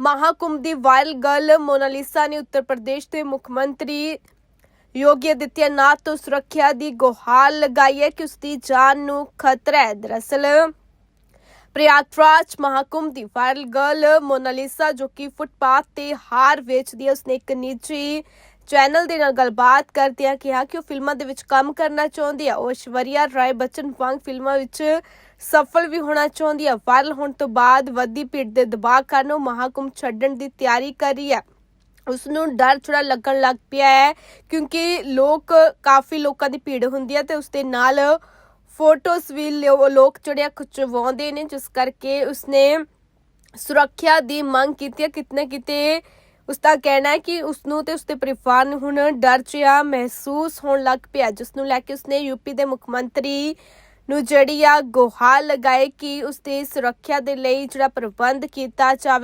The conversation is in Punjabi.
ਮਹਾਕੁੰਭ ਦੀ ਵਾਇਰਲ ਗਰਲ ਮੋਨਾਲਿਸਾ ਨੇ ਉੱਤਰ ਪ੍ਰਦੇਸ਼ ਦੇ ਮੁੱਖ ਮੰਤਰੀ ਯੋਗੀ ਆਦਿੱਤਿਆਨਾਥ ਤੋਂ ਸੁਰੱਖਿਆ ਦੀ ਗੁਹਾਰ ਲਗਾਈ ਹੈ ਕਿ ਉਸ ਦੀ ਜਾਨ ਨੂੰ ਖਤਰਾ ਹੈ। ਦਰਅਸਲ ਪ੍ਰਯਾਗਰਾਜ ਮਹਾਕੁੰਭ ਦੀ ਵਾਇਰਲ ਗਰਲ ਮੋਨਾਲਿਸਾ ਜੋ ਕਿ ਫੁੱਟਪਾਥ ਤੇ ਹਾਰ ਵੇਚਦੀ ਹੈ, ਉਸਨੇ ਇੱਕ ਨਿੱਜੀ ਚੈਨਲ ਦੇ ਨਾਲ ਗੱਲਬਾਤ ਕਰਦਿਆਂ ਕਿਹਾ ਕਿ ਉਹ ਫਿਲਮਾਂ ਦੇ ਵਿੱਚ ਕੰਮ ਕਰਨਾ ਚਾਹੁੰਦੀ ਹੈ। ਉਹ ਐਸ਼ਵਰੀਆ ਰਾਏ ਬੱਚਨ ਵਾਂਗ ਫਿਲਮਾਂ ਵਿੱਚ ਸਫਲ ਵੀ ਹੋਣਾ ਚਾਹੁੰਦੀ ਹੈ ਵਾਇਰਲ ਹੋਣ ਤੋਂ ਬਾਅਦ ਵੱਧਦੀ ਭੀੜ ਦੇ ਦਬਾਅ ਕਾਰਨ ਉਹ ਮਹਾਕੁੰਭ ਛੱਡਣ ਦੀ ਤਿਆਰੀ ਕਰ ਰਹੀ ਹੈ ਉਸ ਨੂੰ ਡਰ ਥੋੜਾ ਲੱਗਣ ਲੱਗ ਪਿਆ ਹੈ ਕਿਉਂਕਿ ਲੋਕ, ਕਾਫੀ ਲੋਕਾਂ ਦੀ ਭੀੜ ਹੁੰਦੀ ਹੈ ਤੇ ਉਸ ਦੇ ਨਾਲ ਫੋਟੋਸ ਵੀ ਲੋਕ ਜਿਹੜੇ ਖਿਚਵਾਉਂਦੇ ਨੇ, ਜਿਸ ਕਰਕੇ ਉਸਨੇ ਸੁਰੱਖਿਆ ਦੀ ਮੰਗ ਕੀਤੀ ਹੈ ਕਿਤਨੇ ਕਿਤੇ ਉਸ ਦਾ ਕਹਿਣਾ ਹੈ ਕਿ ਉਸ ਨੂੰ ਤੇ ਉਸਦੇ ਪਰਿਵਾਰ ਨੂੰ ਹੁਣ ਡਰ ਜਿਹਾ ਮਹਿਸੂਸ ਹੋਣ ਲੱਗ ਪਿਆ, ਜਿਸ ਨੂੰ ਲੈ ਕੇ ਉਸਨੇ ਯੂਪੀ ਦੇ ਮੁੱਖ ਮੰਤਰੀ ਨੂੰ ਜਿਹੜੀ ਆ ਗੁਹਾਰ ਲਗਾਏ ਕਿ ਉਸ ਦੀ ਸੁਰੱਖਿਆ ਦੇ ਲਈ ਜਿਹੜਾ ਪ੍ਰਬੰਧ ਕੀਤਾ ਜਾਵੇ